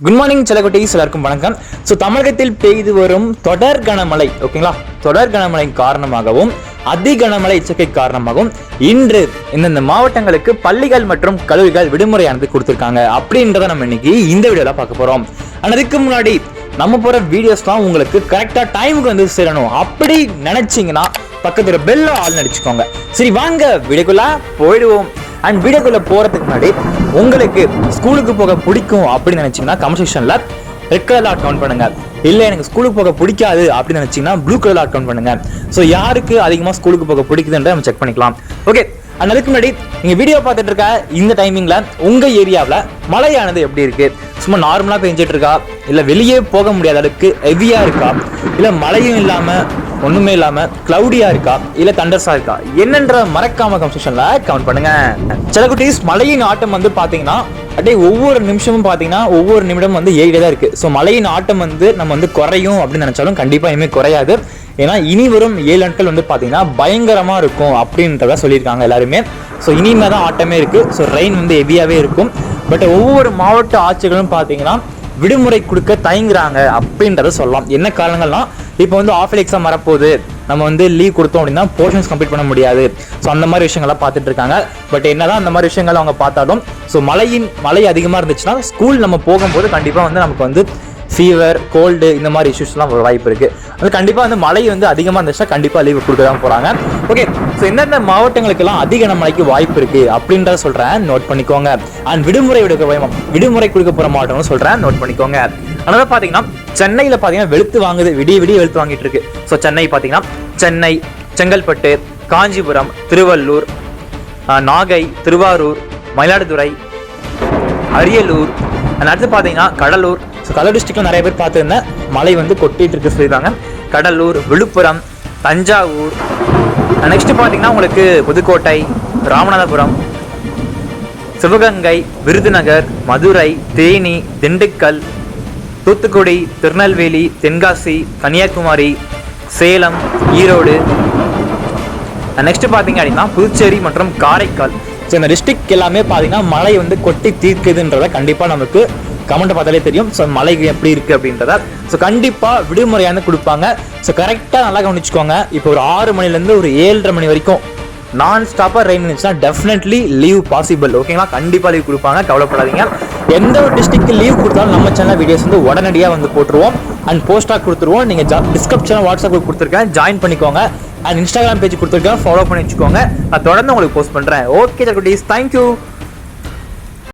Good morning செலகுட்டீஸ் எல்லாருக்கும் வணக்கம். So தமிழகத்தில் பெய்து வரும் தொடர் கனமழை ஓகேங்களா தொடர் கனமழை காரணமாகவும் அதி கனமழை எச்சரிக்கை காரணமாகவும் இன்று இந்தந்த மாவட்டங்களுக்கு பள்ளிகள் மற்றும் கல்லூரிகள் விடுமுறையானது கொடுத்துருக்காங்க. அப்படின்றத நம்ம இன்னைக்கு இந்த வீடியோவில் பார்க்க போகிறோம் ஆனால் அதுக்கு முன்னாடி நம்ம போகிற வீடியோஸ்லாம் உங்களுக்கு கரெக்டாக டைமுக்கு வந்து சேரணும். அப்படி நினச்சிங்கன்னா பக்கத்தில் பெல்ல ஆள் நடிச்சுக்கோங்க சரி வாங்க வீடியோக்குள்ள போயிடுவோம். அண்ட் வீடியோக்குள்ளே போகிறதுக்கு முன்னாடி உங்களுக்கு ஸ்கூலுக்கு போக பிடிக்கும் அப்படின்னு நினச்சிங்கன்னா கமெண்ட் செக்ஷனில் ரெட் கலரில் அக்கௌண்ட் பண்ணுங்கள் இல்லை எனக்கு ஸ்கூலுக்கு போக பிடிக்காது அப்படின்னு நினச்சிங்கன்னா ப்ளூ கலரில் அக்கௌண்ட் பண்ணுங்கள் ஸோ யாருக்கு அதிகமாக ஸ்கூலுக்கு போக பிடிக்குதுன்ற நம்ம செக் பண்ணிக்கலாம். ஓகே அண்ட் அதுக்கு முன்னாடி நீங்கள் வீடியோ பார்த்துட்டு இருக்க இந்த டைமிங்கில் உங்கள் ஏரியாவில் மழையானது எப்படி இருக்குது சும்மா நார்மலாக பெஞ்சிட்டு இருக்கா? இல்லை வெளியே போக முடியாத அளவுக்கு ஹெவியாக இருக்கா? இல்லை மழையும் இல்லாமல் ஒண்ணுமே இல்லாம கிளவுடியா இருக்கா? இல்ல தண்டர்ஸா இருக்கா? என்னன்ற மறக்காம கமெண்ட் கமெண்ட் பண்ணுங்க. சில குட்டீஸ் மழையின் ஆட்டம் வந்து பாத்தீங்கன்னா அப்படியே ஒவ்வொரு நிமிஷமும் பார்த்தீங்கன்னா ஒவ்வொரு நிமிடம் வந்து ஏறிட்டே தான் இருக்கு. ஸோ மழையின் ஆட்டம் வந்து நம்ம வந்து குறையும் அப்படின்னு நினைச்சாலும் கண்டிப்பாக இனிமேல் குறையாது. ஏன்னா இனி வரும் ஏழு நாட்கள் வந்து பார்த்தீங்கன்னா பயங்கரமாக இருக்கும் அப்படின்றத சொல்லியிருக்காங்க எல்லாருமே. ஸோ இனிமேல் தான் ஆட்டமே இருக்கு. ஸோ ரெயின் வந்து ஹெவியாகவே இருக்கும். பட் ஒவ்வொரு மாவட்ட ஆட்சிகளும் பார்த்தீங்கன்னா விடுமுறை கொடுக்க தயங்குறாங்க அப்படின்றத சொல்லலாம். என்ன காரணங்கள்னா இப்போ வந்து ஆஃபல் எக்ஸாம் வரப்போகுது. நம்ம வந்து லீவ் கொடுத்தோம் அப்படின்னா போர்ஷன்ஸ் கம்ப்ளீட் பண்ண முடியாது. ஸோ அந்த மாதிரி விஷயங்கள்லாம் பார்த்துட்டு இருக்காங்க. பட் என்னதான் அந்த மாதிரி விஷயங்கள் அவங்க பார்த்தாலும் ஸோ மழையின் மழை அதிகமாக இருந்துச்சுன்னா ஸ்கூல் நம்ம போகும்போது கண்டிப்பாக வந்து நமக்கு வந்து ஃபீவர் கோல்டு இந்த மாதிரி இஷ்யூஸ்லாம் வாய்ப்பு இருக்குது அது கண்டிப்பாக வந்து மழை வந்து அதிகமாக இருந்துச்சுன்னா கண்டிப்பாக லீவு கொடுக்க தான் போகிறாங்க ஓகே ஸோ எந்தெந்த மாவட்டங்களுக்கெல்லாம் அதிக மழைக்கு வாய்ப்பு இருக்குது அப்படின்றத சொல்கிறேன் நோட் பண்ணிக்கோங்க. அண்ட் விடுமுறை விடுக்க விடுமுறை கொடுக்க போகிற மாவட்டம்னு சொல்கிறேன் நோட் பண்ணிக்கோங்க. அதனால பார்த்தீங்கன்னா சென்னையில் பார்த்தீங்கன்னா வெளுத்து வாங்குது விடிய விடிய வெளுத்து வாங்கிட்டு இருக்கு. ஸோ சென்னை பார்த்தீங்கன்னா சென்னை செங்கல்பட்டு காஞ்சிபுரம் திருவள்ளூர் நாகை திருவாரூர் மயிலாடுதுறை அரியலூர் அண்ட் அடுத்து பார்த்தீங்கன்னா கடலூர். ஸோ கடலூர் டிஸ்ட்ரிக்டில் நிறைய பேர் பார்த்துருந்தேன். மழை வந்து கொட்டிகிட்டு இருக்கு சொல்லியிருக்காங்க. கடலூர் விழுப்புரம் தஞ்சாவூர். நெக்ஸ்ட் பார்த்தீங்கன்னா உங்களுக்கு புதுக்கோட்டை ராமநாதபுரம் சிவகங்கை விருதுநகர் மதுரை தேனி திண்டுக்கல் தூத்துக்குடி திருநெல்வேலி தென்காசி கன்னியாகுமரி சேலம் ஈரோடு. நெக்ஸ்ட் பார்த்தீங்க அப்படின்னா புதுச்சேரி மற்றும் காரைக்கால். ஸோ இந்த டிஸ்ட்ரிக்ட் எல்லாமே பார்த்தீங்கன்னா மழை வந்து கொட்டி தீர்க்குதுன்றத கண்டிப்பாக நமக்கு கமெண்ட் பார்த்தாலே தெரியும். ஸோ மழை எப்படி இருக்குது அப்படின்றத. ஸோ கண்டிப்பாக விடுமுறையான கொடுப்பாங்க. ஸோ கரெக்டாக நல்லா கவனிச்சுக்கோங்க. இப்போ ஒரு ஆறு மணிலேருந்து ஒரு ஏழரை மணி வரைக்கும் நான் ஸ்டாப்பாக ரெயின் இருந்துச்சுன்னா டெஃபினெட்லி லீவ் பாசிபிள் ஓகேங்களா கண்டிப்பாக லீவ் கொடுப்பாங்க. கவலைப்படாதீங்க. எந்த ஒரு டிஸ்ட்ரிக்ட் லீவ் கொடுத்தாலும் நம்ம சேனல் வீடியோஸ் வந்து உடனடியாக வந்து போட்டுருவோம். அண்ட் போஸ்டாக கொடுத்துருவோம். நீங்கள் ஜா வாட்ஸ்அப் குரூப் கொடுத்துருக்கேன். ஜாயின் பண்ணிக்கோங்க. அண்ட் இன்ஸ்டாகிராம் பேஜ் கொடுத்துருக்கேன். ஃபாலோ பண்ணி வச்சுக்கோங்க. நான் தொடர்ந்து உங்களுக்கு போஸ்ட் பண்ணுறேன் ஓகே குட்டீஸ் தேங்க்யூ